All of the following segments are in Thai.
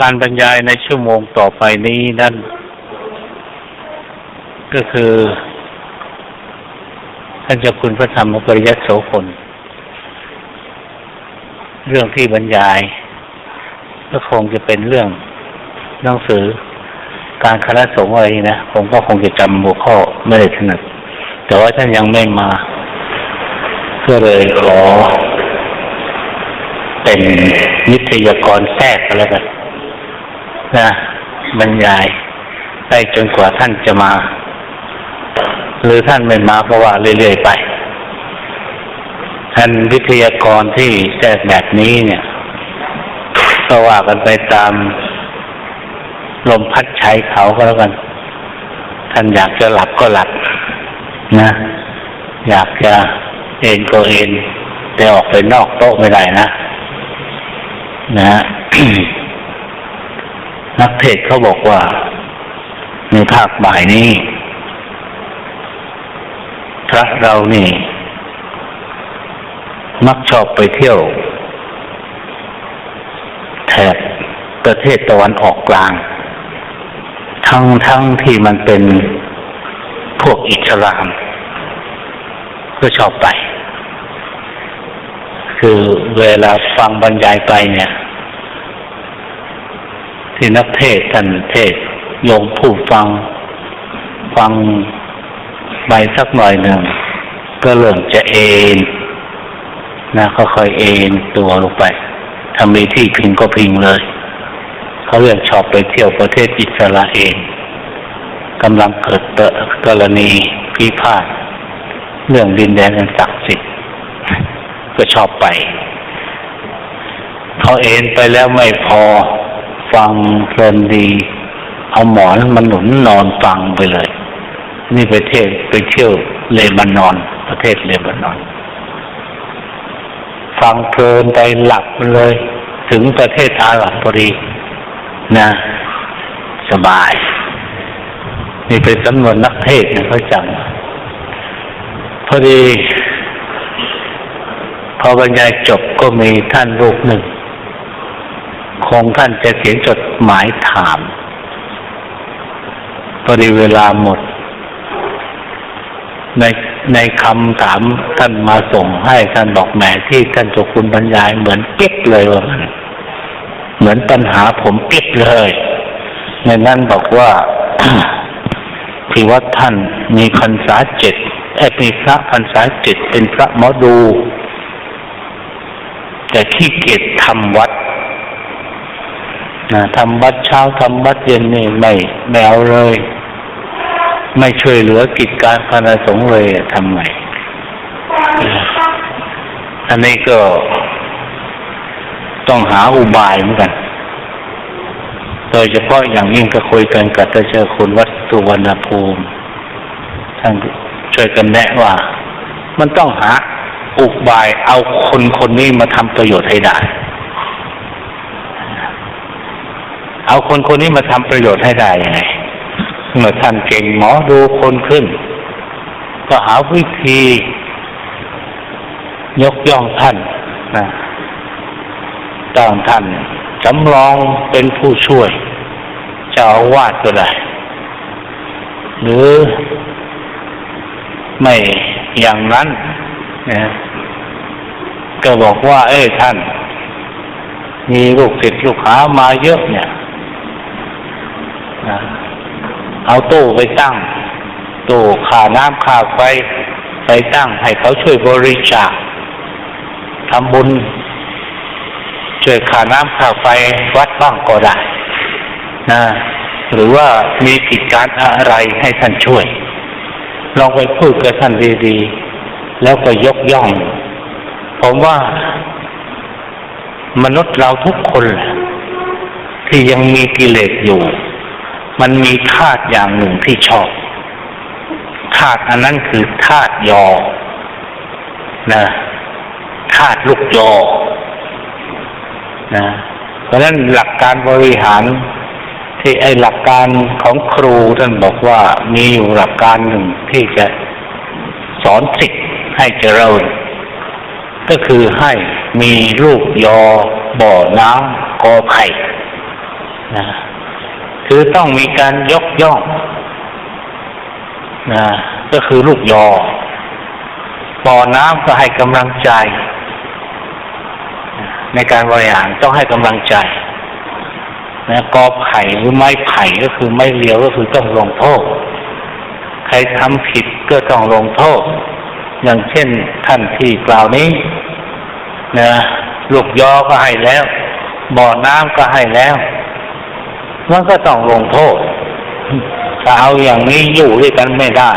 การบรรยายในชั่วโมงต่อไปนี้นั่น ก็คือ ท่านเจ้าคุณพระธรรมปริยัติโสพลเรื่องที่บรรยาย ก็คงจะเป็นเรื่องหนังสือการคณะสงฆ์อะไรนะ ผมก็คงจะจำหัวข้อไม่ได้ถนัดแต่ว่าท่านยังไม่มา ก็เลยขอเป็นวิทยากรแทรกก็แล้วกัน นะบรรยายไปจนกว่าท่านจะมา หรือท่านไม่มาก็ว่าเรื่อยๆไป ท่านวิทยากรที่แทรกแบบนี้เนี่ยก็ว่ากันไปตามลมพัดใช้เขาก็แล้วกัน ท่านอยากจะหลับก็หลับนะ อยากจะเอนก็เอนแต่ออกไปนอกโต๊ะไม่ได้นะ นะ นักเทศเขาบอกว่า ในภาคบ่ายนี้ พระเรานี่ มักชอบไปเที่ยว แถบประเทศตะวันออกกลาง ทั้งทั้งที่มันเป็นพวกอิสลาม ก็ชอบไป คือเวลาฟังบรรยายไปเนี่ย ที่นักเทศท่านเทศน์โยมผู้ฟัง ฟังไปสักหน่อยหนึ่งก็เริ่มจะเอนนะค่อยๆเอนตัวลงไปถ้ามีที่พิงก็พิงเลย เขาเรียกชอบไปเที่ยวประเทศอิสราเอลกำลังเกิดเตอะกรณีพิพาทเรื่องดินแดนอันศักดิ์สิทธิ์ก็ชอบไปพอเอนไปแล้วไม่พอ ฟังเพลินดี เอาหมอนมาหนุนนอนฟังไปเลย นี่ไปเที่ยวไปเที่ยวเลบานอน ประเทศเลบานอน ฟังเพลินไปหลับไปเลย ถึงประเทศอาหรับพอดีนะ สบาย นี่เป็นจำนวนนักเทศนะเขาจำพอดี พอบรรยายจบก็มีท่านรูปหนึ่ง คงท่านจะเขียนจดหมายถามพอดีเวลาหมด ในในคำถามท่านมาส่งให้ท่านบอกแหมที่ท่านจ้าคุณบรรยายเหมือนเก็บเลยว่ามันเหมือนปัญหาผมเก็บเลย ในนั้นบอกว่าที่วัดท่านมีพรรษาเจ็ดไอ้มีพระพรรษาเจ็ดเป็นพระหมอดู แต่ขี้เกียจทำวัด นะทำวัดเช้าทำวัดเย็นนี่ไม่ไม่เอาเลย ไม่ช่วยเหลือกิจการคณะสงฆ์เลยทำไงอันนี้ก็ต้องหาอุบายเหมือนกัน โดยเฉพาะอย่างยิ่งก็คุยกันกับเจ้าคุณวัดสุวรรณภูมิท่านช่วยกันแนะว่า มันต้องหาอุบายเอาคนคนนี้มาทำประโยชน์ให้ได้ เอาคนคนนี้มาทำประโยชน์ให้ได้ยังไงเมื่อท่านเก่งหมอดูคนขึ้น ก็หาวิธี ยกย่องท่านนะตั้งท่านจำลองเป็นผู้ช่วยเจ้าอาวาสก็ได้ หรือไม่อย่างนั้นนะก็บอกว่า เอ้ยท่าน มีลูกศิษย์ลูกหามาเยอะเนี่ย นะเอาตู้ไปตั้งตู้ค่าน้ำค่าไฟไปตั้งให้เขาช่วยบริจาคทำบุญ ช่วยค่าน้ำค่าไฟวัดบ้างก็ได้นะหรือว่ามีกิจการอะไรให้ท่านช่วย ลองไปพูดกับท่านดีๆแล้วก็ยกย่อง ผมว่ามนุษย์เราทุกคนที่ยังมีกิเลสอยู่ มันมีธาตุอย่างหนึ่งที่ชอบธาตุอันนั้นคือธาตุยอนะธาตุลูกยอนะเพราะฉะนั้นหลักการบริหารที่ไอหลักการของครูท่านบอกว่ามีอยู่หลักการหนึ่งที่จะสอนสิทธิ์ให้เจริญ ก็คือให้มีลูกยอบ่อน้ำกอไผ่นะ คือต้องมีการยกย่องนะก็คือลูกยอบ่อน้ำก็ให้กำลังใจ ในการบริหารต้องให้กำลังใจนะกอไผ่หรือไม้ไผ่ก็คือไม้เรียวก็คือต้องลงโทษ ใครทำผิดก็ต้องลงโทษ อย่างเช่นท่านที่กล่าวนี้นะลูกยอก็ให้แล้ว บ่อน้ำก็ให้แล้ว มันก็ต้องลงโทษถ้าเอาอย่างนี้อยู่ด้วยกันไม่ได้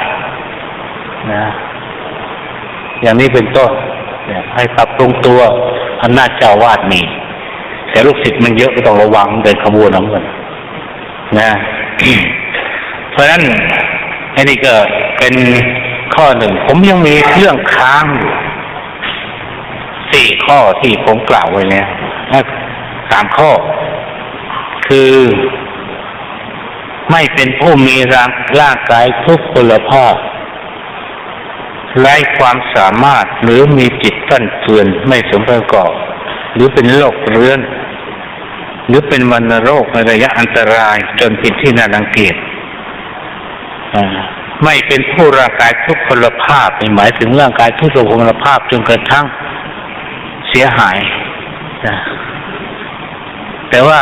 นะ อย่างนี้เป็นต้นให้ปรับปรุงตัวอำนาจเจ้าวาดมีแต่ลูกศิษย์มันเยอะก็ต้องระวังเดินขบวนน้ำกันนะเพราะฉะนั้นอันนี้ก็เป็นข้อหนึ่ง ผมยังมีเรื่องค้างอยู่สี่ข้อที่ผมกล่าวไว้เนี่ยสามข้อ คือ ไม่เป็นผู้มีร่างร่างกายทุกพลภาพไร้ความสามารถหรือมีจิตฟั่นเฟือนไม่สมประกอบ หรือเป็นโรคเรื้อน หรือเป็นวันโรคในระยะอันตรายจนผิดที่น่ารังเกียจไม่เป็นผู้ร่างกายทุกพลภาพหมายถึงร่างกายทุกพลภาพจนกระทั่งเสียหายแต่ว่า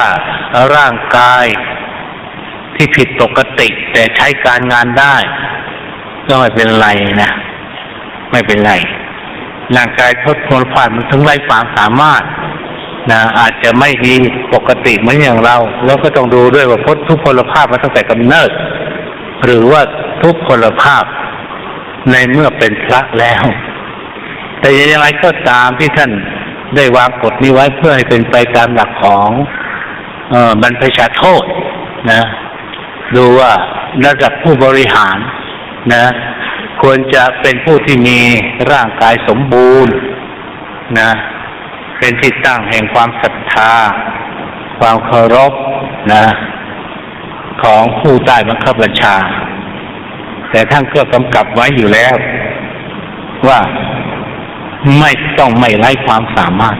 ร่างกาย ที่ผิดปกติ แต่ใช้การงานได้ ก็ไม่เป็นไรนะ ไม่เป็นไรร่างกายทดทนผ่านมันถึงไรความสามารถนะอาจจะไม่ดีปกติเหมือนอย่างเรา แล้วก็ต้องดูด้วยว่าพดทุกพลภาพมาตั้งแต่กำเนิด หรือว่าทุกพลภาพในเมื่อเป็นพระแล้ว แต่ยังไงก็ตามที่ท่านได้วางกฎนี้ไว้เพื่อให้เป็นไปตามหลักของออบรรพชาโทษนะ ดูว่าระดับผู้บริหารนะควรจะเป็นผู้ที่มีร่างกายสมบูรณ์นะเป็นที่ตั้งแห่งความศรัทธา ความเคารพนะของผู้ใต้บังคับบัญชา แต่ท่านก็กำกับไว้อยู่แล้ว ว่าไม่ต้องไม่ไร้ความสามารถ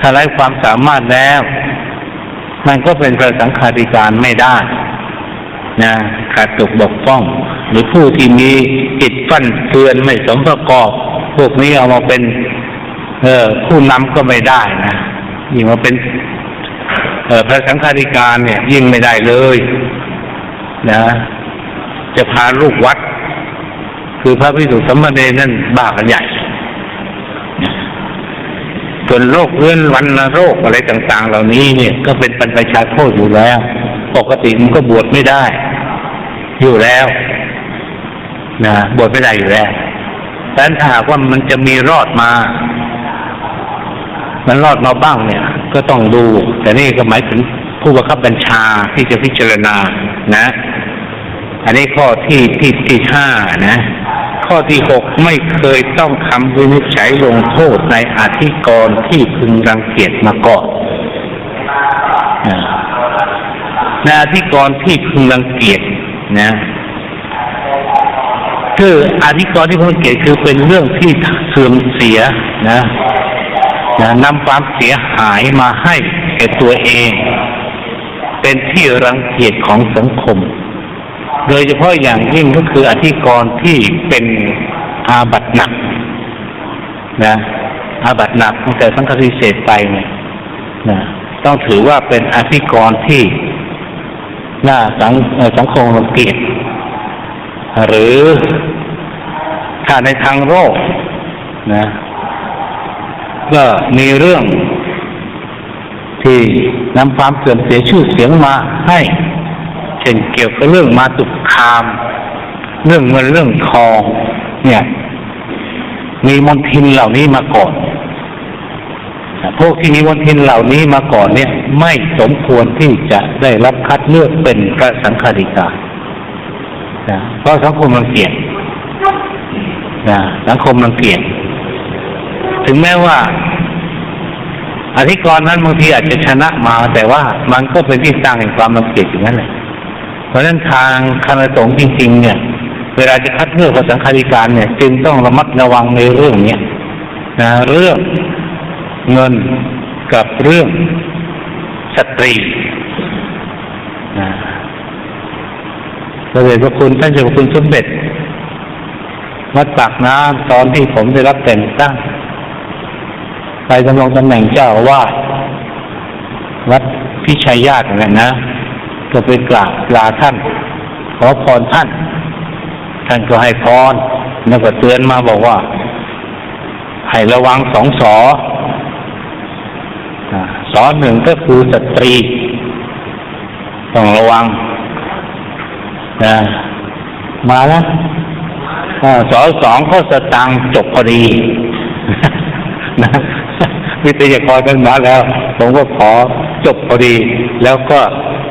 ถ้าไร้ความสามารถแล้ว มันก็เป็นพระสังฆาธิการไม่ได้ นะขาดตกบกพร่อง หรือผู้ที่มีจิตฟั่นเฟือนไม่สมประกอบ พวกนี้เอามาเป็น เออผู้นำก็ไม่ได้นะยิ่งมาเป็น เออพระสังฆาธิการเนี่ย ยิ่งไม่ได้เลย นะ จะพาลูกวัด คือพระพิสุสมณีนั่นบ้ากันใหญ่ส่วนโรคเรื้อนวันโรคอะไรต่าง ๆ เหล่านี้เนี่ยก็เป็นปัญญาโทษอยู่แล้ว ปกติมันก็บวชไม่ได้ อยู่แล้วนะบวชไม่ได้อยู่แล้วแต่ถ้าหากว่ามันจะมีรอดมา มันรอดมาบ้างเนี่ย ก็ต้องดู แต่นี่ก็หมายถึงผู้บังคับบัญชาที่จะพิจารณานะ อันนี้ข้อที่ที่ที่ห้านะ ข้อที่หกไม่เคยต้องคำวินิจฉัยลงโทษในอธิกรณ์ที่พึงรังเกียจมาก่อนในอธิกรณ์ที่พึงรังเกียจ นะคืออธิกรณ์ที่พึงรังเกียจคือเป็นเรื่องที่เสื่อมเสียนะนะนำความเสียหายมาให้แก่ตัวเอง เป็นที่รังเกียจของสังคม โดยเฉพาะอย่างยิ่งก็คืออธิกรณ์ที่เป็นอาบัตหนักนะอาบัตหนักตั้งแต่สังฆทิเศษไปเนี่ยนะต้องถือว่าเป็นอธิกรณ์ ที่น่าสังสังคมรังเกียจหรือถ้าในทางโรคนะก็มีเรื่องที่นำความเสื่อมเสียชื่อเสียงมาให้เช่นเกี่ยวกับเรื่องมาตุกคาม เรื่องเงินเรื่องทอง เนี่ย มีมนทินเหล่านี้มาก่อน พวกที่มีมนทินเหล่านี้มาก่อนเนี่ยไม่สมควรที่จะได้รับคัดเลือกเป็นพระสังฆาธิการนะเพราะสังคมรังเกียจนะสังคมรังเกียจถึงแม้ว่า อธิกรณ์นั้นบางทีอาจจะชนะมา แต่ว่ามันก็เป็นที่ตั้งแห่งความรังเกียจอย่างนั้นแหละเพราะฉะนั้นทางคณะสงฆ์จริง ๆ เนี่ย เวลาจะคัดเลือกพระสังฆาธิการเนี่ย จึงต้องระมัดระวังในเรื่องเนี้ยนะเรื่อง เงินกับเรื่องสตรีพระเดชพระคุณท่านเจ้าพระคุณสมเด็จวัดปากน้ำตอนที่ผมได้รับแต่งตั้ง ไปดำรงตำแหน่งเจ้าอาวาสวัดพิชัยญาตินั่นนะก็ไปกราบลาท่าน ขอพรท่าน ท่านก็ให้พรแล้วก็เตือนมาบอกว่า ให้ระวังสองสออ่า สอนหนึ่งก็คือสตรี ต้องระวังนะมาแล้วสอนสองก็สตังจบพอดีนะวิทยากรกันมาแล้ว ผมก็ขอจบพอดี แล้วก็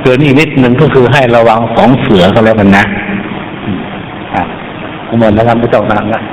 เตือนอีกนิดหนึ่งก็คือให้ระวังของเสือก็แล้วกันนะอืมอะหมดแล้วครับไม่ต้องนานแล้ว